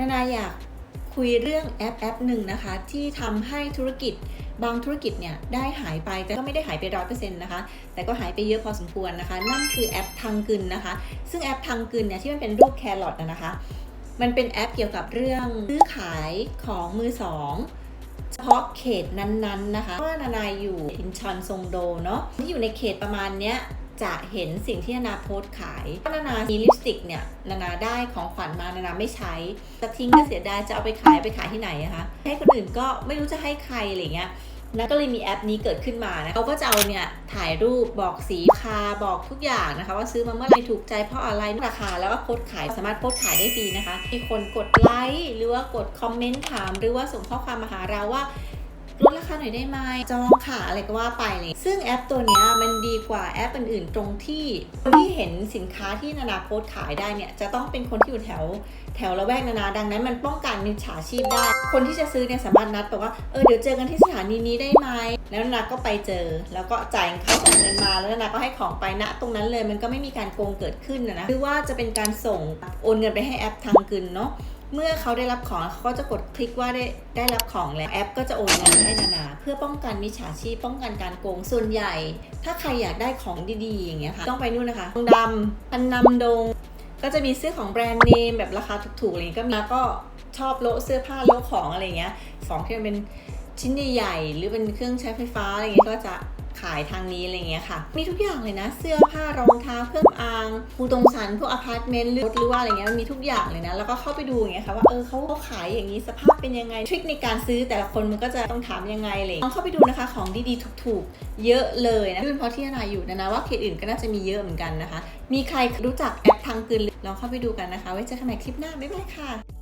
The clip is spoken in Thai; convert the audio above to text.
นานาอยากคุยเรื่องแอปแอปหนึ่งนะคะ ที่ทำให้ธุรกิจบางธุรกิจเนี่ยได้หายไปแต่ก็ไม่ได้หายไปร้อยเปอร์เซ็นต์นะคะ แต่ก็หายไปเยอะพอสมควรนะคะ นั่นคือแอปทางกึนนะคะ ซึ่งแอปทางกึนเนี่ยที่มันเป็นรูปแครอทนะคะ มันเป็นแอปเกี่ยวกับเรื่องซื้อขายของมือสองเฉพาะเขตนั้นๆนะคะเพราะว่านานาอยู่อินชอนซงโดเนาะที่อยู่ในเขตประมาณเนี้ย จะเห็นสิ่งที่นานาโพสขายนานามีลิปสติกเนี่ยนานาได้ของขวัญมานานาไม่ใช้จะทิ้งก็เสียดายจะเอาไปขายไปขายที่ไหนอะคะให้คนอื่นก็ไม่รู้จะให้ใครอะไรเงี้ยนาก็เลยมีแอปนี้เกิดขึ้นมานะเขาก็จะเอาเนี่ยถ่ายรูปบอกสีคาบอกทุกอย่างนะคะ ว่าซื้อมาเมื่อไรถูกใจเพราะอะไรราคาแล้วก็โพสขายสามารถโพสขายได้ฟรีนะคะมีคนกดไลค์หรือว่ากดคอมเมนต์ถาม หรือว่าส่งข้อความมาหาเราว่า ลดราคาหน่อยได้ไหมจองค่ะอะไรก็ว่าไปเลย ซึ่งแอปตัวนี้มันดีกว่าแอปอื่นๆ ตรงที่คนที่เห็นสินค้าที่นานาโพสขายได้เนี่ยจะต้องเป็นคนที่อยู่แถวแถวละแวกนานาดังนั้นมันป้องกันมิจฉาชีพได้ คนที่จะซื้อเนี่ยสามารถนัดบอกว่าเออเดี๋ยวเจอกันที่สถานีนี้ได้ไหมแล้วนานาก็ไปเจอ แล้วก็จ่ายเขาจ่ายเงินมาแล้วนานาก็ให้ของไปณตรงนั้นเลยมันก็ไม่มีการโกงเกิดขึ้นนะนะหรือว่าจะเป็นการส่งโอนเงินไปให้แอปทางกึนเนาะ เมื่อเขาได้รับของเขาก็จะกดคลิกว่าได้ได้รับของแล้วแอป ก็จะโอนเงินให้นานาเพื่อป้องกันมิจฉาชีพป้องกันการโกงส่วนใหญ่ ถ้าใครอยากได้ของดีๆอย่างเงี้ยค่ะต้องไปนู่นนะคะดงดำพันนำดง ก็จะมีเสื้อของแบรนด์เนมแบบราคาถูกๆอะไรเงี้ยก็มีแล้วก็ชอบโละเสื้อผ้าโละของอะไรเงี้ยของที่มันเป็นชิ้นใหญ่ๆหรือเป็นเครื่องใช้ไฟฟ้าอะไรเงี้ยก็จะ ขายทางนี้อะไรเงี้ยค่ะ มีทุกอย่างเลยนะ เสื้อผ้ารองเท้าเครื่องอางภูตรงสันพวกอพาร์ตเมนต์หรือรถหรือว่าอะไรเงี้ยมันมีทุกอย่างเลยนะ แล้วก็เข้าไปดูอย่างเงี้ยค่ะว่าเออเขาเขาขายอย่างนี้สภาพเป็นยังไงทริคในการซื้อแต่ละคนมันก็จะต้องถามยังไงเลยลองเข้าไปดูนะคะของดีๆถูกๆ เยอะเลยนะเป็นเพราะที่นานาอยู่นะนะว่าเขตอื่นก็น่าจะมีเยอะเหมือนกันนะคะ มีใครรู้จักแอปทางกึนลองเข้าไปดูกันนะคะ ไว้เจอกันใหม่คลิปหน้าบ๊ายบายค่ะ